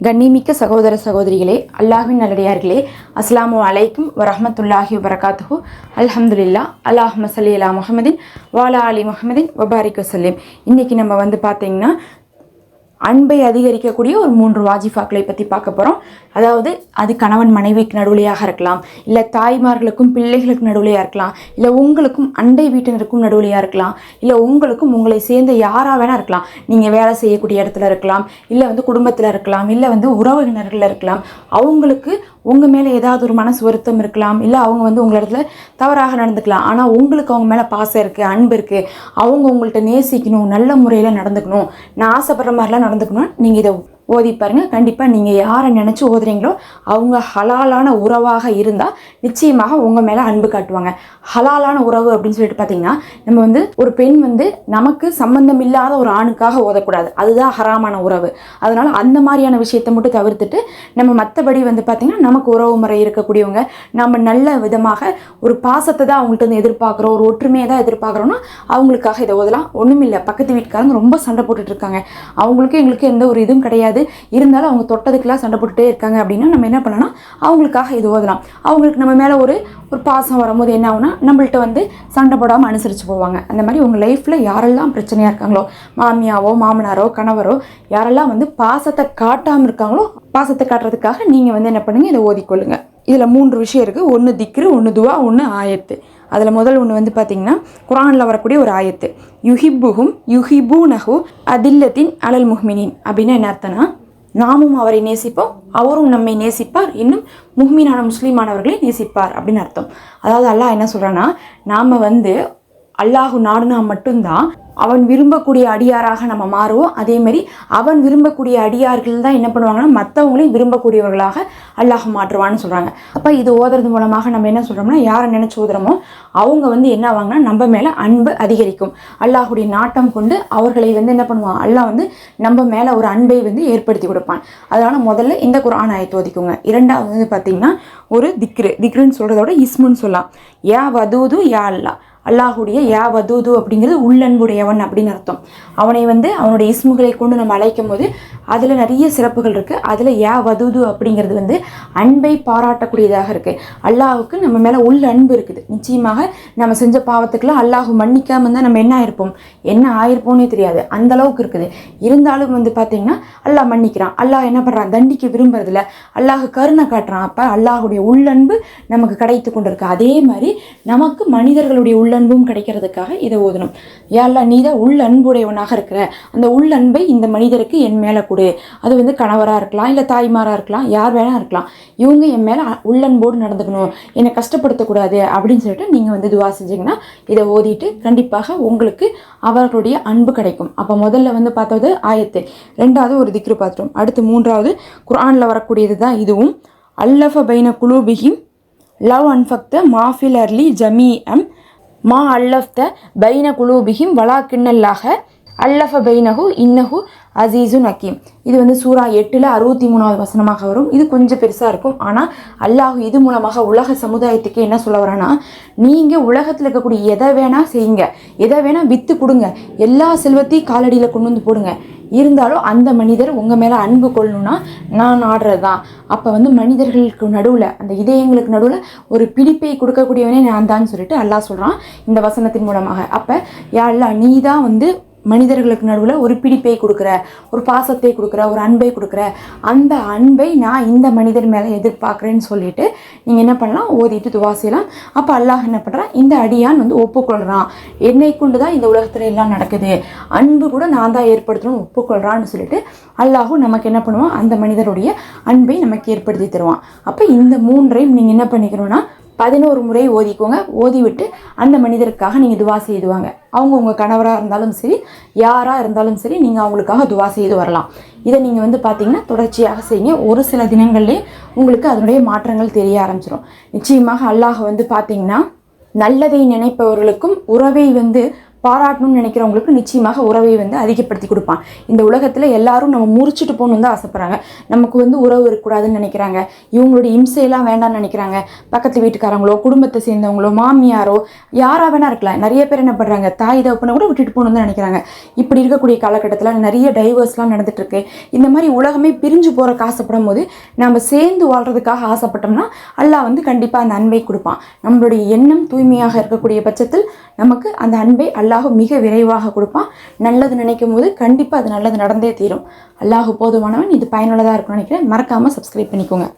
கண்ணிமிக்க சகோதர சகோதரிகளே அல்லாஹின் நல்லடியார்களே அஸ்லாமு அலைக்கும் வரஹமத்துல்லாஹி வபரகாத்துஹு. அல்ஹம்துலில்லா அல்லாஹ் மசலி அலா முகமதின் வாலா அலி முஹம்மதின் வபாரிக் வசல்லிம் இன்றைக்கி நம்ம வந்து பார்த்தீங்கன்னா அன்பை அதிகரிக்கக்கூடிய ஒரு மூன்று வாஜிஃபாக்களை பற்றி பார்க்க போகிறோம் அதாவது அது கணவன் மனைவிக்கு நடுவுலையாக இருக்கலாம் இல்லை தாய்மார்களுக்கும் பிள்ளைகளுக்கு நடுவுலையாக இருக்கலாம் இல்லை உங்களுக்கும் அண்டை வீட்டினருக்கும் நடுவுலையாக இருக்கலாம் இல்லை உங்களுக்கும் உங்களை சேர்ந்த யாராக வேணால் இருக்கலாம். நீங்கள் வேலை செய்யக்கூடிய இடத்துல இருக்கலாம் இல்லை வந்து குடும்பத்தில் இருக்கலாம் இல்லை வந்து உறவினர்கள் இருக்கலாம். அவங்களுக்கு உங்கள் மேலே ஏதாவது ஒரு மனசு வருத்தம் இருக்கலாம் இல்லை அவங்க வந்து உங்கள் இடத்துல தவறாக நடந்துக்கலாம். ஆனால் உங்களுக்கு அவங்க மேலே பாசம் இருக்குது அன்பு இருக்குது அவங்க உங்கள்கிட்ட நேசிக்கணும் நல்ல முறையில் நடந்துக்கணும். நான் ஆசைப்படுற மாதிரிலாம் நடந்துக்கணும் நீங்கள் இதை ஓதி பாருங்கள் கண்டிப்பாக நீங்கள் யாரை நினச்சி ஓதுறீங்களோ அவங்க ஹலாலான உறவாக இருந்தால் நிச்சயமாக உங்கள் மேலே அன்பு காட்டுவாங்க. ஹலாலான உறவு அப்படின்னு சொல்லிட்டு பார்த்தீங்கன்னா நம்ம வந்து ஒரு பெண் வந்து நமக்கு சம்பந்தம் இல்லாத ஒரு ஆணுக்காக ஓதக்கூடாது. அதுதான் ஹராமான உறவு. அதனால் அந்த மாதிரியான விஷயத்தை மட்டும் தவிர்த்துட்டு நம்ம மற்றபடி வந்து பார்த்திங்கன்னா நமக்கு உறவு முறை இருக்கக்கூடியவங்க நம்ம நல்ல விதமாக ஒரு பாசத்தை தான் அவங்கள்ட்ட இருந்து எதிர்பார்க்குறோம். ஒரு ஒற்றுமையை தான் எதிர்பார்க்குறோன்னா அவங்களுக்காக இதை ஓதலாம். ஒன்றுமில்லை பக்கத்து வீட்டுக்காரங்க ரொம்ப சண்டை போட்டுட்ருக்காங்க அவங்களுக்கும் எங்களுக்கு எந்த ஒரு இதுவும் கிடையாது. இருந்தாலும் அவங்க தொட்டதுக்கெல்லாம் சண்டை போட்டுட்டே இருக்காங்க அப்படின்னா நம்ம என்ன பண்ணலாம்? அவங்களுக்காக இது ஓதலாம். அவங்களுக்கு நம்ம மேலே ஒரு ஒரு பாசம் வரும்போது என்ன ஆகுனா நம்மள்ட்ட வந்து சண்டை போடாமல் அனுசரித்து போவாங்க. அந்த மாதிரி உங்கள் லைஃப்பில் யாரெல்லாம் பிரச்சனையாக இருக்காங்களோ மாமியாவோ மாமனாரோ கணவரோ யாரெல்லாம் வந்து பாசத்தை காட்டாமல் இருக்காங்களோ பாசத்தை காட்டுறதுக்காக நீங்கள் வந்து என்ன பண்ணுங்கள் இதை ஓதிக்கொள்ளுங்கள் இதில் மூன்று விஷயம் இருக்குது ஒன்று திக்ரு ஒன்று துவா ஒன்று ஆயத்து. அதில் முதல் ஒன்று வந்து பார்த்தீங்கன்னா குரானில் வரக்கூடிய ஒரு ஆயத்து. யுஹிப்புஹும் நஹு அதில்லத்தின் அலல் முஹ்மினின். அப்படின்னு என்ன அர்த்தம்னா நாமும் அவரை நேசிப்போம் அவரும் நம்மை நேசிப்பார் இன்னும் முஹ்மீனான முஸ்லீமானவர்களை நேசிப்பார் அப்படின்னு அர்த்தம். அதாவது அல்லாஹ் என்ன சொல்கிறான்னா நாம் வந்து அல்லாஹு நாடுனா மட்டும்தான் அவன் விரும்பக்கூடிய அடியாராக நம்ம மாறுவோம். அதேமாரி அவன் விரும்பக்கூடிய அடியார்கள் தான் என்ன பண்ணுவாங்கன்னா மற்றவங்களையும் விரும்பக்கூடியவர்களாக அல்லாஹ் மாற்றுவான்னு சொல்கிறாங்க அப்போ இது ஓதுறது மூலமாக நம்ம என்ன சொல்கிறோம்னா யாரை நினச்சி ஓதுறோமோ அவங்க வந்து என்ன ஆவாங்கன்னா நம்ம மேலே அன்பு அதிகரிக்கும். அல்லாஹுடைய நாட்டம் கொண்டு அவர்களை வந்து என்ன பண்ணுவான்? அல்லாஹ் வந்து நம்ம மேலே ஒரு அன்பை வந்து ஏற்படுத்தி கொடுப்பான். அதனால் முதல்ல இந்த குரான் ஆயத்தை ஒதுக்குங்க இரண்டாவது வந்து பார்த்திங்கன்னா ஒரு திக்ரு. திக்ருன்னு சொல்கிறதோட இஸ்முன்னு சொல்லலாம். யா வதூது யா அல்லா. அல்லாஹுடைய யா வதூது அப்படிங்கிறது உள்ளன்புடையவன் அப்படின்னு அர்த்தம். அவனை வந்து அவனுடைய இஸ்முகளை கொண்டு நம்ம அழைக்கும் போது அதில் நிறைய சிறப்புகள் இருக்குது அதில் யா வதூது அப்படிங்கிறது வந்து அன்பை பாராட்டக்கூடியதாக இருக்குது அல்லாஹுக்கு நம்ம மேலே உள்ள அன்பு இருக்குது. நிச்சயமாக நம்ம செஞ்ச பாவத்துக்கெல்லாம் அல்லாஹு மன்னிக்காமல் தான் நம்ம என்ன ஆயிருப்போம்? என்ன ஆயிருப்போம்னே தெரியாது. அந்த அளவுக்கு இருக்குது. இருந்தாலும் வந்து பார்த்திங்கன்னா அல்லாஹ் மன்னிக்கிறான். அல்லாஹ் என்ன பண்ணுறான் தண்டிக்க விரும்புறதில்ல. அல்லாஹு கருணை காட்டுறான். அப்போ அல்லாஹுடைய உள்ளன்பு நமக்கு கிடைத்து கொண்டிருக்கு. அதே மாதிரி நமக்கு மனிதர்களுடைய உள்ளன்பும் கிடைக்கிறதுக்காக இதை ஓதணும். யாரில் நீ தான் உள்ளன்புடையவனாக இருக்கிற. அந்த உள்ளன்பை இந்த மனிதருக்கு என் மேலே கொடு. அது வந்து கணவராக இருக்கலாம் இல்லை தாய்மாராக இருக்கலாம் யார் வேணா இருக்கலாம். இவங்க என் மேலே உள்ளன்போடு நடந்துக்கணும். என்னை கஷ்டப்படுத்தக்கூடாது அப்படின்னு சொல்லிட்டு நீங்கள் வந்து துவா செஞ்சீங்கன்னா இதை ஓதிட்டு கண்டிப்பாக உங்களுக்கு அவர்களுடைய அன்பு கிடைக்கும். அப்போ முதல்ல வந்து பார்த்தது ஆயத்து. ரெண்டாவது ஒரு திக்ரு பார்த்துட்டோம். அடுத்து மூன்றாவது. குர்ஆனில் வரக்கூடியது தான் இதுவும். அல்லஃப பைன குலூபிஹிம் லவ் அன்ஃபக்த மாஃபில் அர்லி ஜமீ அம் மா அல்லஃப்த பைன குலூபிகிம் வலா கிண்ணல்லாக அல்லஃப பைனஹு இன்னஹு அசீசு நக்கீம். இது வந்து சூரா எட்டில் அறுபத்தி மூணாவது வசனமாக வரும். இது கொஞ்சம் பெருசாக இருக்கும். ஆனால் அல்லாஹ் இது மூலமாக உலக சமுதாயத்துக்கு என்ன சொல்ல வரேன்னா நீங்கள் உலகத்தில் இருக்கக்கூடிய எதை வேணால் செய்யுங்க. எதை வேணால் விற்று கொடுங்க. எல்லா செல்வத்தையும் காலடியில் கொண்டு வந்து போடுங்க. இருந்தாலும் அந்த மனிதர் உங்கள் மேலே அன்பு கொள்ளணும்னா நான் ஆடுறது தான் அப்போ வந்து மனிதர்களுக்கு நடுவில் அந்த இதயங்களுக்கு நடுவில் ஒரு பிடிப்பை கொடுக்கக்கூடியவனே நான் தான் சொல்லிட்டு அல்லாஹ் சொல்கிறான் இந்த வசனத்தின் மூலமாக. அப்போ யா அல்லா நீ தான் வந்து மனிதர்களுக்கு நடுவில் ஒரு பிடிப்பை கொடுக்குற ஒரு பாசத்தை கொடுக்குற ஒரு அன்பை கொடுக்குற அந்த அன்பை நான் இந்த மனிதர் மேலே எதிர்பார்க்குறேன்னு சொல்லிட்டு நீங்கள் என்ன பண்ணலாம்? ஓதிட்டு துவா செய்யலாம். அப்போ அல்லாஹ் என்ன பண்ணுறான் இந்த அடியான் வந்து ஒப்புக்கொள்கிறான் என்னை கொண்டு தான் இந்த உலகத்தில் எல்லாம் நடக்குது. அன்பு கூட நான் தான் ஏற்படுத்தணும்னு ஒப்புக்கொள்கிறான்னு சொல்லிட்டு அல்லாஹும் நமக்கு என்ன பண்ணுவான்? அந்த மனிதருடைய அன்பை நமக்கு ஏற்படுத்தி தருவான். அப்போ இந்த மூன்றையும் நீங்கள் என்ன பண்ணிக்கணும்னா பதினோரு முறை ஓதிக்கோங்க. ஓதி விட்டு அந்த மனிதருக்காக நீங்கள் துவா செய்துவாங்க. அவங்க உங்கள் கணவராக இருந்தாலும் சரி யாராக இருந்தாலும் சரி நீங்கள் அவங்களுக்காக துவா செய்து வரலாம். இதை நீங்கள் வந்து பார்த்தீங்கன்னா தொடர்ச்சியாக செய்யுங்க. ஒரு சில தினங்கள்லேயே உங்களுக்கு அதனுடைய மாற்றங்கள் தெரிய ஆரம்பிச்சிடும் நிச்சயமாக அல்லாஹ் வந்து பார்த்தீங்கன்னா நல்லதை நினைப்பவர்களுக்கும் உறவை வந்து பாராட்டணும்னு நினைக்கிறவங்களுக்கு நிச்சயமாக உறவை வந்து அதிகப்படுத்தி கொடுப்பான். இந்த உலகத்தில் எல்லாரும் நம்ம முறிச்சிட்டு போகணுன்னு தான் ஆசைப்பட்றாங்க. நமக்கு வந்து உறவு இருக்கக்கூடாதுன்னு நினைக்கிறாங்க. இவங்களுடைய இம்சையெல்லாம் வேண்டாம்னு நினைக்கிறாங்க. பக்கத்து வீட்டுக்காரங்களோ குடும்பத்தை சேர்ந்தவங்களோ மாமியாரோ யாராக வேணா இருக்கலாம். நிறைய பேர் என்ன பண்ணுறாங்க தாய் தகப்பனை கூட விட்டுட்டு போகணும்னு தான் நினைக்கிறாங்க. இப்படி இருக்கக்கூடிய காலகட்டத்தில் நிறைய டைவர்ஸ்லாம் நடந்துட்டுருக்கு. இந்த மாதிரி உலகமே பிரிஞ்சு போகிறக்கு ஆசைப்படும் போது நம்ம சேர்ந்து வாழ்கிறதுக்காக ஆசைப்பட்டோம்னா அல்லாஹ் வந்து கண்டிப்பாக அந்த அன்பை கொடுப்பான். நம்மளுடைய எண்ணம் தூய்மையாக இருக்கக்கூடிய பட்சத்தில் நமக்கு அந்த அன்பை அல்லாஹ் மிக விரைவாக கொடுப்பான். நல்லது நினைக்கும் போது கண்டிப்பாக அது நல்லது நடந்தே தீரும். அல்லாஹ் போதுமானவன் இது பயனுள்ளதாக இருக்கும்னு நினைக்கிறேன். மறக்காமல் சப்ஸ்கிரைப் பண்ணிக்கோங்க.